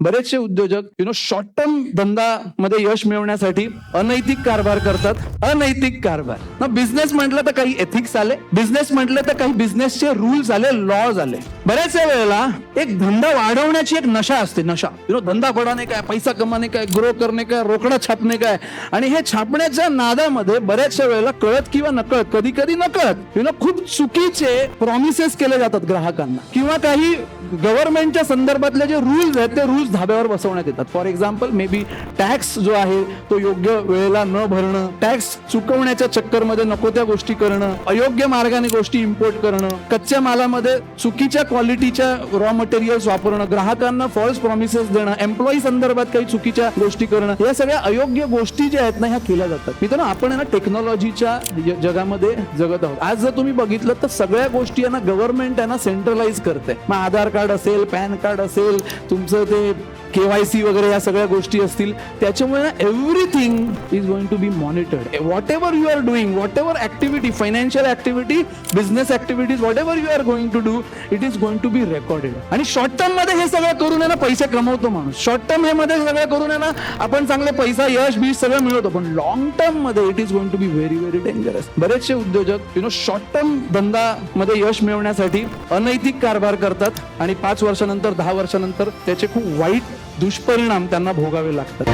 बरेचसे उद्योजक you know short term धंदा मध्ये यश मिळवण्यासाठी अनैतिक कारभार करतात. अनैतिक कारभार. ना बिझनेस म्हटलं तर काही एथिक्स आले. बिझनेस म्हटलं तर काही बिझनेसचे रूल्स आले लॉज आले. बऱ्याचशा वेळेला एक धंदा वाढवण्याची एक नशा असते नशा. यु नो धंदा पडाने काय पैसा कमाने काय ग्रो करणे काय रोकडा छापणे काय. आणि हे छापण्याच्या नादामध्ये बऱ्याचशा वेळेला कळत किंवा नकळत कधी कधी नकळत यु नो खूप चुकीचे प्रॉमिसेस केले जातात ग्राहकांना. किंवा काही गव्हर्नमेंटच्या संदर्भातले जे रूल्स आहेत ते रूल्स धाब्यावर बसवण्यात येतात. For example may be tax जो आहे तो योग्य वेळेला न भरणं टॅक्स चुकवण्याच्या चक्करमध्ये नको त्या गोष्टी करणं अयोग्य मार्गाने गोष्टी इम्पोर्ट करणं कच्च्या मालामध्ये चुकीच्या क्वालिटीच्या रॉ मटेरियल्स वापरणं ग्राहकांना फॉल्स प्रॉमिसेस देणं एम्प्लॉई संदर्भात काही चुकीच्या गोष्टी करणं या सगळ्या अयोग्य गोष्टी ज्या आहेत ना ह्या केल्या जातात. मित्रांनो आपण आहे ना टेक्नॉलॉजीच्या जगामध्ये जगत आहोत. आज जर तुम्ही बघितलं तर सगळ्या गोष्टी आहे ना गव्हर्नमेंट आहे ना सेंट्रलाइज करते मग आधार कार्ड असेल पॅन कार्ड असेल तुमचं ते केवायसी वगैरे या सगळ्या गोष्टी असतील त्याच्यामुळे ना everything is going to be monitored whatever you are doing whatever activity financial activity business activities whatever you are going to do it is going to be recorded आणि शॉर्ट टर्ममध्ये हे सगळं करून आहे ना पैसे कमवतो माणूस. शॉर्ट टर्म हे मध्ये सगळं करून आहे ना आपण चांगले पैसा यश बीश सगळं मिळवतो पण लॉंग टर्ममध्ये it is going to be very very dangerous बरेचसे उद्योजक यु नो शॉर्ट टर्म धंदा मध्ये यश मिळवण्यासाठी अनैतिक कारभार करतात आणि पाच वर्षानंतर दहा वर्षानंतर त्याचे खूप वाईट दुष्परिणाम त्यांना भोगावे लागतात.